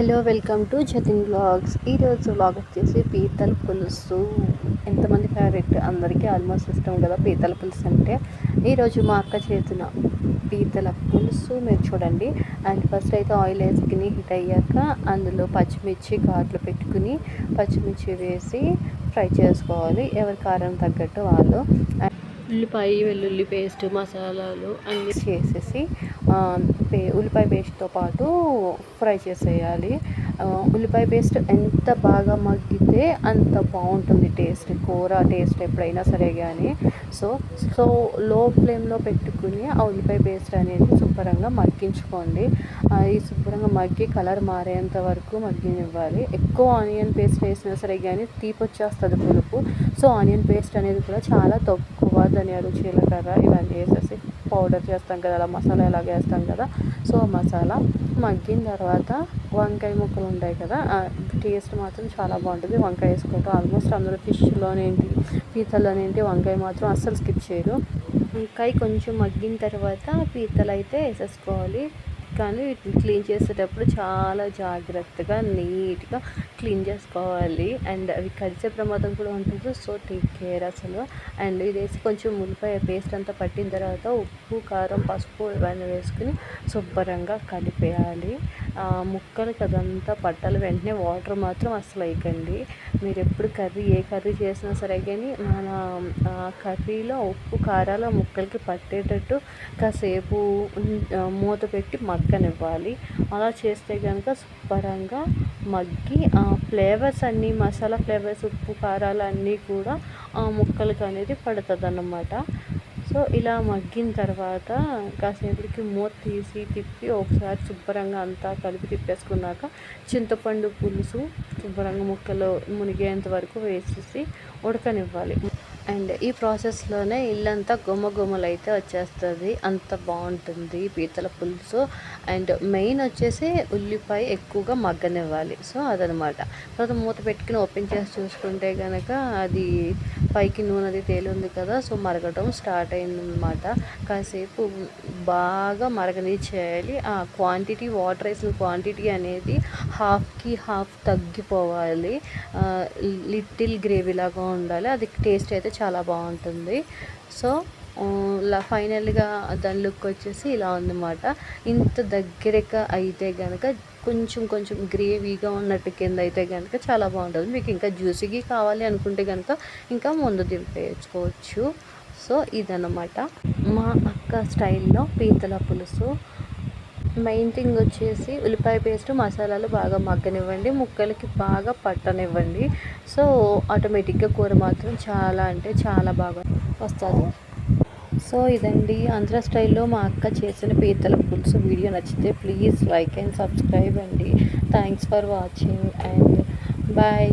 Hello welcome to Jatin blogs ఈరోజు vlog వచ్చేసి పీతల పులుసు. ఎంతమంది ఫేవరెట్ అందరికీ ఆల్మోస్ట్ ఇష్టం కదా పీతల పులుసు అంటే. ఈరోజు మా అక్క చేసిన పీతల పులుసు మీరు చూడండి. అండ్ ఫస్ట్ అయితే ఆయిల్ వేసుకుని హీట్ అయ్యాక అందులో పచ్చిమిర్చి ఘాట్లు పెట్టుకుని పచ్చిమిర్చి వేసి ఫ్రై చేసుకోవాలి. ఎవరి కారం తగ్గట్టు వాళ్ళు. ఉల్లిపాయ వెల్లుల్లి పేస్ట్ మసాలాలు అన్నీ చేసేసి పే ఉల్లిపాయ పేస్ట్తో పాటు ఫ్రై చేసేయాలి. ఉల్లిపాయ పేస్ట్ ఎంత బాగా మగ్గితే అంత బాగుంటుంది టేస్ట్ కూర టేస్ట్ ఎప్పుడైనా సరే కానీ సో సో లో ఫ్లేమ్లో పెట్టుకుని ఆ ఉల్లిపాయ పేస్ట్ అనేది శుభ్రంగా మగ్గించుకోండి. అది శుభ్రంగా మగ్గి కలర్ మారేంత వరకు మగ్గినివ్వాలి. ఎక్కువ ఆనియన్ పేస్ట్ వేసినా సరే కానీ తీపి వచ్చేస్తుంది పులుపు. సో ఆనియన్ పేస్ట్ అనేది కూడా చాలా తక్కువ ధనియాలు జీలకర్ర ఇవన్నీ వేసేసి పౌడర్ చేస్తాం కదా అలా మసాలా ఎలాగ వేస్తాం కదా. సో మసాలా మగ్గిన తర్వాత వంకాయ ముక్కలు ఉంటాయి కదా టేస్ట్ మాత్రం చాలా బాగుంటుంది. వంకాయ వేసుకుంటాం ఆల్మోస్ట్ అందరూ ఫిష్లోనేంటి పీతలోనేంటి వంకాయ మాత్రం అస్సలు స్కిప్ చేయరు. వంకాయ కొంచెం మగ్గిన తర్వాత పీతలు అయితే వేసేసుకోవాలి. కానీ వీటిని క్లీన్ చేసేటప్పుడు చాలా జాగ్రత్తగా నీట్గా క్లీన్ చేసుకోవాలి. అండ్ అవి కలిసే ప్రమాదం కూడా ఉంటుంది. సో టేక్ కేర్ అసలు. అండ్ ఇది వేసి కొంచెం ఉల్లిపాయ పేస్ట్ అంతా పట్టిన తర్వాత ఉప్పు కారం పసుపు ఇవన్నీ వేసుకుని శుభ్రంగా కలిపేయాలి. ముక్కలకి అదంతా పట్టాలి. వెంటనే వాటర్ మాత్రం అసలు వేయకండి. మీరు ఎప్పుడు కర్రీ ఏ కర్రీ చేసినా సరే కానీ మన కర్రీలో ఉప్పు కారాలు ముక్కలకి పట్టేటట్టు కాసేపు మూత పెట్టి మగ్గనివ్వాలి అలా చేస్తే కనుక శుభ్రంగా మగ్గి ఆ ఫ్లేవర్స్ అన్నీ మసాలా ఫ్లేవర్స్ ఉప్పు కారాలు అన్నీ కూడా ఆ ముక్కలకి అనేది పడుతుంది అన్నమాట సో ఇలా మగ్గిన తర్వాత కాసేపటికి మూత తీసి తిప్పి ఒకసారి శుభ్రంగా అంతా కలిపి తిప్పేసుకున్నాక చింతపండు పులుసు శుభ్రంగా ముక్కలు మునిగేంత వరకు వేసేసి ఉడకనివ్వాలి. అండ్ ఈ ప్రాసెస్లోనే ఇల్లంతా గుమ్మ గుమ్మలు అయితే వచ్చేస్తుంది. అంత బాగుంటుంది పీతల పులుసు. అండ్ మెయిన్ వచ్చేసి ఉల్లిపాయ ఎక్కువగా మగ్గనివ్వాలి. సో అదనమాట. తర్వాత మూత పెట్టుకుని ఓపెన్ చేసి చూసుకుంటే కనుక అది పైకి నూనె అది తేలింది కదా సో మరగటం స్టార్ట్ అయిందనమాట. కాసేపు బాగా మరగని చేయాలి ఆ క్వాంటిటీ వాటర్ వేసిన క్వాంటిటీ అనేది హాఫ్కి హాఫ్ తగ్గిపోవాలి. లిటిల్ గ్రేవీ లాగా ఉండాలి. అది టేస్ట్ అయితే అయితే చాలా బాగుంటుంది. సో ఇలా ఫైనల్గా దాని లుక్ వచ్చేసి ఇలా ఉందన్నమాట. ఇంత దగ్గరగా అయితే కనుక కొంచెం కొంచెం గ్రేవీగా ఉన్నట్టు కింద అయితే కనుక చాలా బాగుంటుంది. మీకు ఇంకా జ్యూసీగా కావాలి అనుకుంటే కనుక ఇంకా ముందు దింపేసుకోవచ్చు. సో ఇదన్నమాట. మా అక్క స్టైల్లో పీతల పులుసు. మెయిన్ థింగ్ వచ్చేసి ఉల్లిపాయ పేస్ట్ మసాలాలు బాగా మగ్గనివ్వండి. ముక్కలకి బాగా పట్టనివ్వండి. సో ఆటోమేటిక్గా కూర మాత్రం చాలా అంటే చాలా బాగా వస్తుంది. సో ఇదండి. ఆంధ్ర స్టైల్లో మా అక్క చేసిన పీతల పులుసు. వీడియో నచ్చితే ప్లీజ్ లైక్ అండ్ సబ్స్క్రైబ్ అండి. Thanks for watching and bye